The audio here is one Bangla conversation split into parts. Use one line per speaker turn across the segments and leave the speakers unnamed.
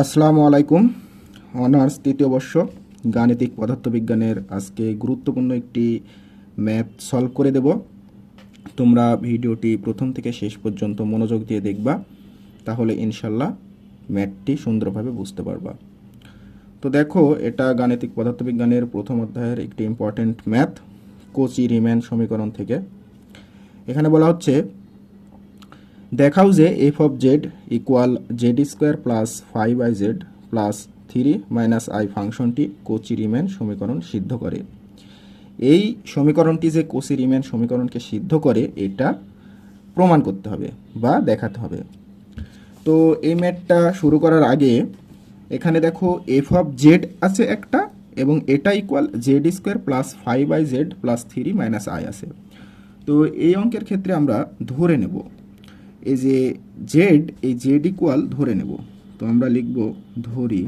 আসসালামু আলাইকুম। অনার্স তৃতীয় বর্ষ গাণিতিক পদার্থবিজ্ঞানের আজকে গুরুত্বপূর্ণ একটি ম্যাথ সলভ করে দেব। তোমরা ভিডিওটি প্রথম থেকে শেষ পর্যন্ত মনোযোগ দিয়ে দেখবা, তাহলে ইনশাল্লাহ ম্যাথটি সুন্দরভাবে বুঝতে পারবা। তো দেখো, এটা গাণিতিক পদার্থবিজ্ঞানের প্রথম অধ্যায়ের একটি ইম্পর্ট্যান্ট ম্যাথ কোচি রিম্যান সমীকরণ থেকে। এখানে বলা হচ্ছে দেখাও যে F of Z equal Z square plus five I Z plus three minus I ফাংশনটি কোচি রিম্যান সমীকরণ সিদ্ধ করে। এই সমীকরণটি যে কোচি রিম্যান সমীকরণকে সিদ্ধ করে, এটা প্রমাণ করতে হবে বা দেখাতে হবে। তো এই ম্যাথটা শুরু করার আগে এখানে দেখো এফ অফ জেড আছে একটা এবং এটা equal Z square plus five I Z plus three minus I আছে। তো এই অঙ্কের ক্ষেত্রে আমরা ধরে নেব। এই যে জেড এই জেড ইকুয়াল ধরে নেব। তো আমরা লিখব ধরি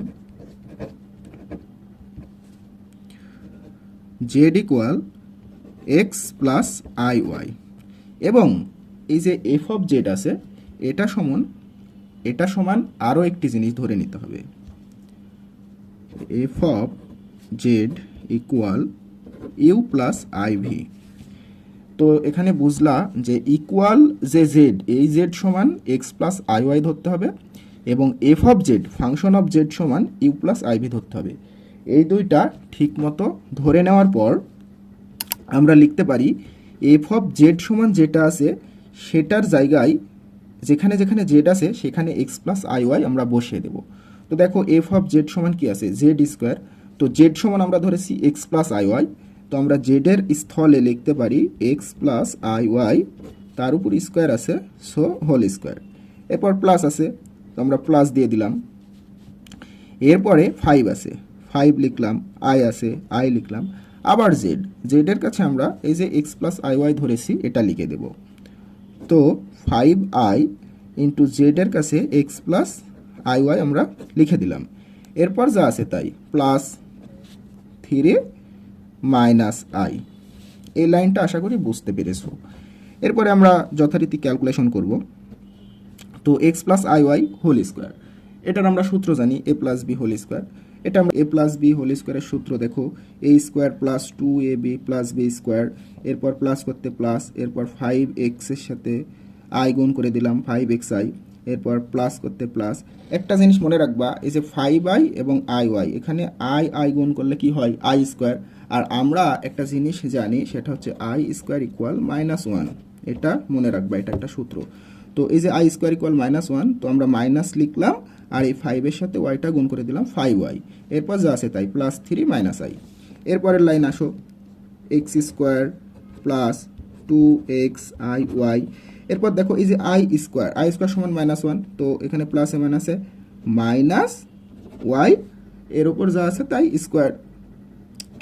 Z equal X plus I Y এবং এই যে এফ অফ জেড আছে, এটা সমান এটা সমান আরও একটি জিনিস ধরে নিতে হবে। F of Z equal U plus I V তো এখানে বুঝলা যে ইকুয়াল যে জেড এই জেড সমান এক্স প্লাস আই ওয়াই ধরতে হবে এবং F of Z function of Z সমান ইউ প্লাস আইভি ধরতে হবে। এই দুইটা ঠিকমতো ধরে নেওয়ার পর আমরা লিখতে পারি এফ অফ জেড সমান যেটা আছে সেটার জায়গায় যেখানে যেখানে জেড আছে সেখানে এক্স প্লাস আই ওয়াই আমরা বসিয়ে দেব। তো দেখো এফ অফ জেড সমান কি আছে? জেড স্কোয়ার তো জেড সমান আমরা ধরেছি এক্স প্লাস আই ওয়াই তো আমরা জেডের স্থলে লিখতে পারি এক্স প্লাস আই ওয়াই তার উপর স্কোয়ার আছে সো হোল স্কোয়ার এরপর প্লাস আছে, তো আমরা প্লাস দিয়ে দিলাম। এরপরে ফাইভ আছে ফাইভ লিখলাম আই আছে আই লিখলাম। আবার জেড জেডের কাছে আমরা এই যে এক্স প্লাস আই ওয়াই ধরেছি, এটা লিখে দেব। তো ফাইভ আই ইন্টু জেডের কাছে এক্স প্লাস আই ওয়াই আমরা লিখে দিলাম। এরপর যা আছে তাই প্লাস থ্রি মাইনাস আই। এই লাইনটা আশা করি বুঝতে পেরেছ। এরপরে আমরা যথারীতি ক্যালকুলেশন করব। তো X plus I Y whole square. এটার আমরা সূত্র জানি A plus B whole square. এটা আমরা এ প্লাস বি হোল স্কোয়ারের সূত্র দেখো। A square plus two A B plus B square. এরপর প্লাস করতে প্লাস। এরপর ফাইভ এক্সের সাথে আই গুণ করে দিলাম, ফাইভ এক্স আই। এরপর প্লাস করতে প্লাস একটা জিনিস মনে রাখবা, এই যে ফাইভ আই এবং আই ওয়াই এখানে আই আই গুণ করলে কি হয়? আই স্কোয়ার আর আমরা একটা জিনিস জানি, সেটা হচ্ছে I square equal minus one এটা মনে রাখবা, এটা একটা সূত্র। তো এই যে I square equal minus one তো আমরা মাইনাস লিখলাম, আর এই ফাইভের সাথে ওয়াইটা গুণ করে দিলাম ফাইভ ওয়াই এরপর যা আছে তাই প্লাস থ্রি মাইনাস আই এরপরের লাইন আসো X square plus two X I Y এরপর দেখো এই যে আই স্কোয়ার আই স্কোয়ার সমান মাইনাস ওয়ান তো এখানে প্লাসে মাইনাসে মাইনাস ওয়াই এর উপর যা আছে তাই স্কোয়ার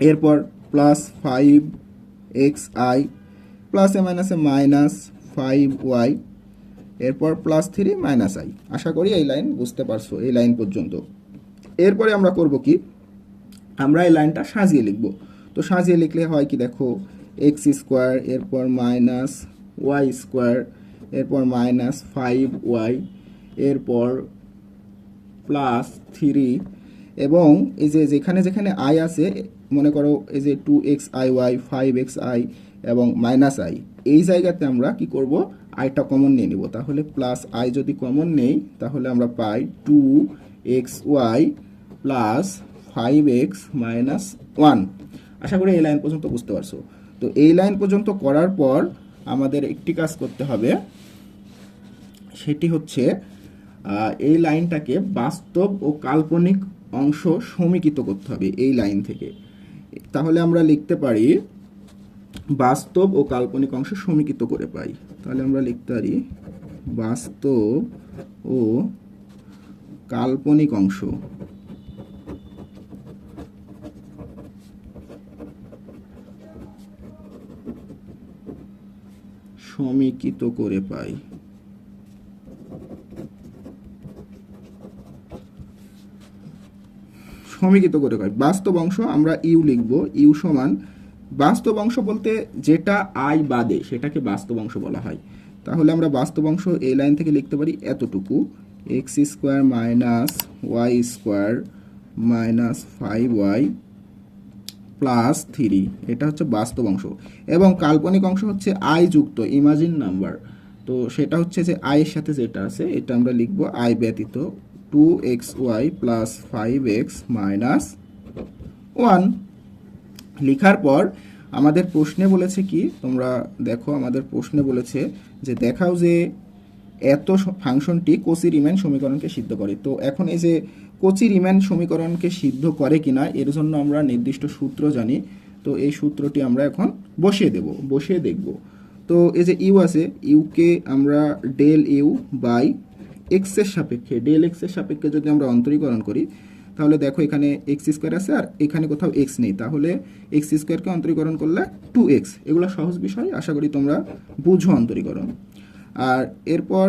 এরপর প্লাস ফাইভ এক্স আই প্লাসে মাইনাসে মাইনাস ফাইভ ওয়াই এরপর প্লাস থ্রি মাইনাস আই আশা করি এই লাইন বুঝতে পারছ, এই লাইন পর্যন্ত। এরপরে আমরা করব কি? আমরা এই লাইনটা সাজিয়ে লিখব। তো সাজিয়ে লিখলে হয় কি দেখো এক্স স্কোয়ার এরপর মাইনাস ওয়াই স্কোয়ার এরপর মাইনাস ফাইভ ওয়াই এরপর প্লাস থ্রি এবং এই যে যেখানে যেখানে আই আছে, মনে করো এই যে two X I Y five X I এবং মাইনাস আই এই জায়গাতে আমরা কি করব? আইটা কমন নিয়ে নিব। তাহলে প্লাস আই যদি কমন নেই, তাহলে আমরা পাই two X Y plus five X minus one আশা করি এই লাইন পর্যন্ত বুঝতে পারছ। তো এই লাইন পর্যন্ত করার পর আমাদের একটি কাজ করতে হবে। সেটি হচ্ছে এই লাইনটাকে বাস্তব ও কাল্পনিক অংশ সমীকৃত করতে হবে এই লাইন থেকে। তাহলে আমরা লিখতে পারি, বাস্তব ও কাল্পনিক অংশ সমীকৃত করে পাই। তাহলে আমরা লিখতে পারি, বাস্তব ও কাল্পনিক অংশ সমীকৃত করে পাই। সমীকৃত করে পাই। বাস্তব অংশ আমরা ইউ লিখব। ইউ সমান বাস্তব অংশ বলতে যেটা আই বাদে, সেটাকে বাস্তব অংশ বলা হয়। তাহলে আমরা বাস্তব অংশ এই লাইন থেকে লিখতে পারি এতটুকু। X square minus Y square minus five Y plus three এটা হচ্ছে বাস্তব অংশ। এবং কাল্পনিক অংশ হচ্ছে আই যুক্ত ইমাজিন নাম্বার তো সেটা হচ্ছে যে আয়ের সাথে যেটা আছে, এটা আমরা লিখব আই ব্যতীত two X Y plus five X minus one লেখার পর আমাদের প্রশ্নে বলেছে কি, তোমরা দেখো, আমাদের প্রশ্নে বলেছে যে দেখাও যে এত ফাংশনটি কোচি রিম্যান সমীকরণকে সিদ্ধ করে। তো এখন এই যে কোচি রিম্যান সমীকরণকে সিদ্ধ করে কিনা, এর জন্য আমরা নির্দিষ্ট সূত্র জানি। তো এই সূত্রটি আমরা এখন বসিয়ে দেব, বসিয়ে দেখব। তো এই যে ইউ আছে, ইউকে আমরা ডেল ইউ বাই এক্সের সাপেক্ষে, ডেল এক্সের সাপেক্ষে যদি আমরা অন্তরীকরণ করি, তাহলে দেখো এখানে এক্স স্কোয়ার আছে আর এখানে কোথাও এক্স নেই। তাহলে এক্স স্কোয়ারকে অন্তরীকরণ করলে টু এক্স। এগুলো সহজ বিষয়, আশা করি তোমরা বুঝো অন্তরীকরণ। আর এরপর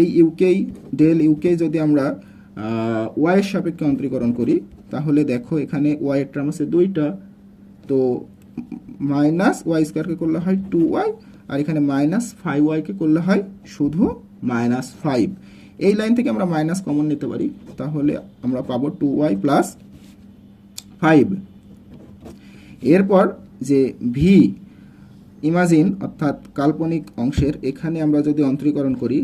এই ইউকেই ডেল ইউকে যদি আমরা ওয়াইয়ের সাপেক্ষে অন্তরীকরণ করি, তাহলে দেখো এখানে ওয়াইয়ের টার্ম আছে দুইটা। তো মাইনাস ওয়াই স্কোয়ারকে করলে হয় টু ওয়াই আর এখানে মাইনাস ফাইভ ওয়াইকে করলে হয় শুধু মাইনাস ফাইভ এই লাইন থেকে আমরা মাইনাস কমন নিতে পারি, তাহলে আমরা পাবো টু ওয়াই প্লাস ফাইভ এরপর যে ভি ইমাজিন, অর্থাৎ কাল্পনিক অংশের, এখানে আমরা যদি অন্তরীকরণ করি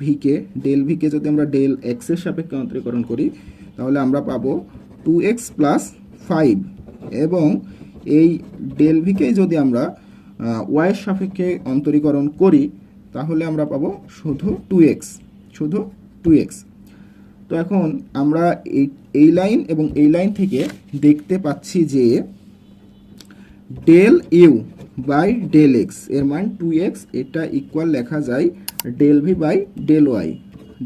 ভিকে ডেল ভিকে যদি আমরা ডেল এক্সের সাপেক্ষে অন্তরীকরণ করি, তাহলে আমরা পাবো টু এক্স প্লাস ফাইভ এবং এই ডেল ভিকে যদি আমরা ওয়াইয়ের সাপেক্ষে অন্তরীকরণ করি, তাহলে আমরা পাবো শুধু টু এক্স শুধু টু এক্স তো এখন আমরা এই এই লাইন এবং এই লাইন থেকে দেখতে পাচ্ছি যে del U by del X. এর মান টু এক্স, এটা ইকুয়াল লেখা যায় del V by del Y,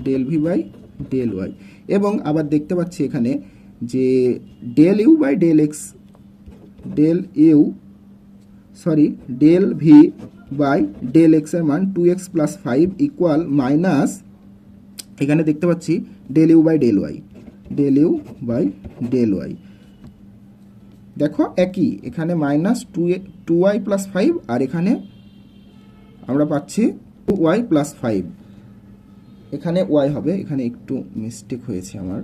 del V by del Y. এবং আবার দেখতে পাচ্ছি এখানে যে del U by del X, del U, sorry, del V by del এক্সের মান two X plus five equal minus এখানে দেখতে পাচ্ছি del U by del Y, del U by del Y. দেখো একই, এখানে minus two A two Y plus five আর এখানে আমরা পাচ্ছি টু ওয়াই প্লাস ফাইভ এখানে ওয়াই হবে, এখানে একটু মিস্টেক হয়েছে আমার।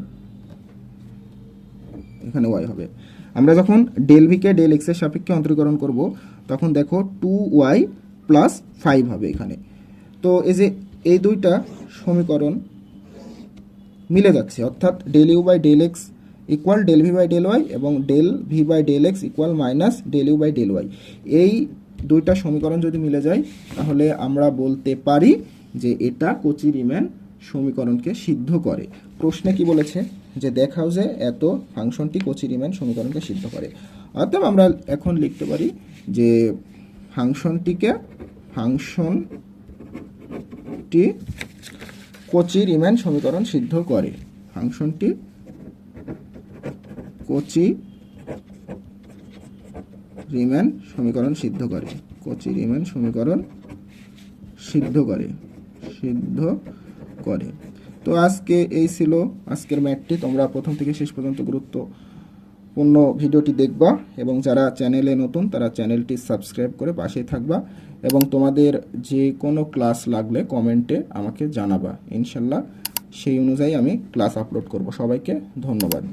এখানে ওয়াই হবে। আমরা যখন ডেল ভিকে ডেল এক্সের সাপেক্ষে অন্তরীকরণ করব, তখন দেখো টু ওয়াই প্লাস ফাইভ হবে এখানে। তো এই যে এই দুইটা সমীকরণ মিলে যাচ্ছে, অর্থাৎ del U by del X equal del V by del Y এবং del V by del X equal minus del U by del Y এই দুইটা সমীকরণ যদি মিলে যায়, তাহলে আমরা বলতে পারি যে এটা কোচি রিম্যান সমীকরণকে সিদ্ধ করে। প্রশ্নে কি বলেছে? যে দেখাও যে এত ফাংশনটি কোচি রিম্যান সমীকরণকে সিদ্ধ করে। অর্থাৎ আমরা এখন লিখতে পারি যে ফাংশনটিকে ফাংশনটি কোচি রিম্যান সমীকরণ সিদ্ধ করে। ফাংশনটি কোচি রিম্যান সমীকরণ সিদ্ধ করে। কোচি রিম্যান সমীকরণ সিদ্ধ করে সিদ্ধ করে। তো আজকে এই ছিল আজকের ম্যাটটি। তোমরা প্রথম থেকে শেষ পর্যন্ত গুরুত্বপূর্ণ ভিডিওটি দেখবা এবং যারা চ্যানেলে নতুন, তারা চ্যানেলটি সাবস্ক্রাইব করে পাশেই থাকবা এবং তোমাদের যে কোনো ক্লাস লাগলে কমেন্টে আমাকে জানাবা। ইনশাল্লাহ সেই অনুযায়ী আমি ক্লাস আপলোড করব। সবাইকে ধন্যবাদ।